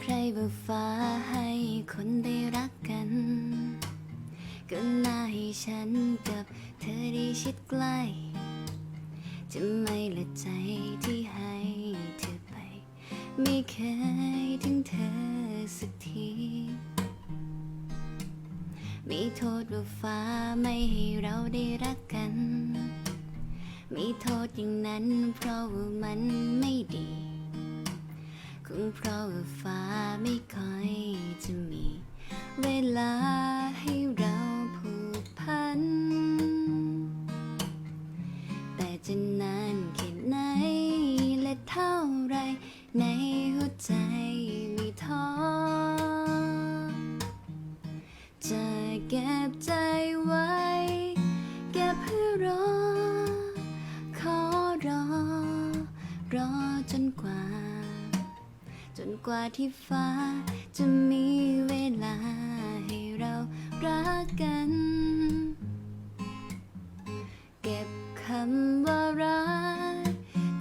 ใครว่าฟ้าให้คนได้รักกัน ก็น่าให้ฉันกับเธอได้ชิดใกล้ จะไม่ละใจที่ให้เธอไป ไม่เคยถึงเธอสักทีมีโทษว่าฟ้าไม่ให้เราได้รักกันมีโทษอย่างนั้นเพราะว่ามัน งเพราะว่าฟ้าไม่ค่อยจะมี เวลาให้เราผูกพัน แต่จะนานแค่ไหนและเท่าไร ในหัวใจไม่ท้อ จะเก็บใจไว้ เก็บเพื่อรอ ขอรอ รอจนกว่า จนกว่าที่ฟ้าจะมีเวลาให้เรารักกัน เก็บคำว่ารัก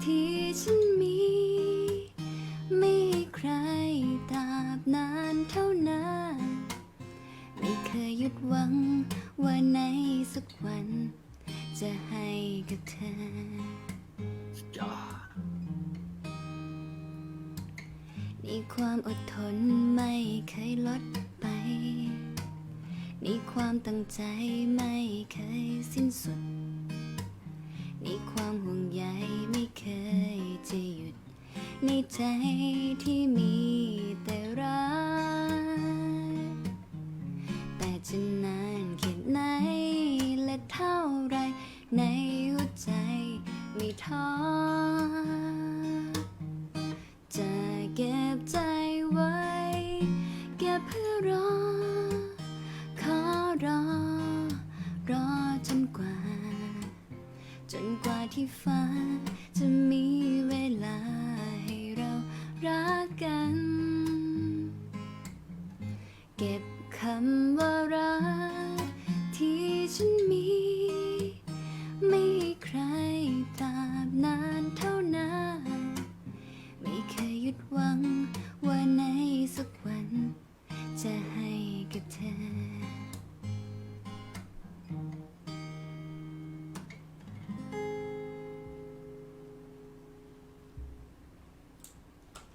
ที่ฉันมี ไม่ให้ใครตราบนานเท่านานไม่เคยหยุดหวังว่าในสักวัน จะให้กับเธอ ความอดทนไม่เคยลดไป นี่ความตั้งใจไม่เคยสิ้นสุด นี่ความห่วงใย รอ ขอรอ รอจนกว่า จนกว่าที่ฟ้าจะมีเวลาให้เรารักกัน เก็บคำว่ารักที่ฉันมี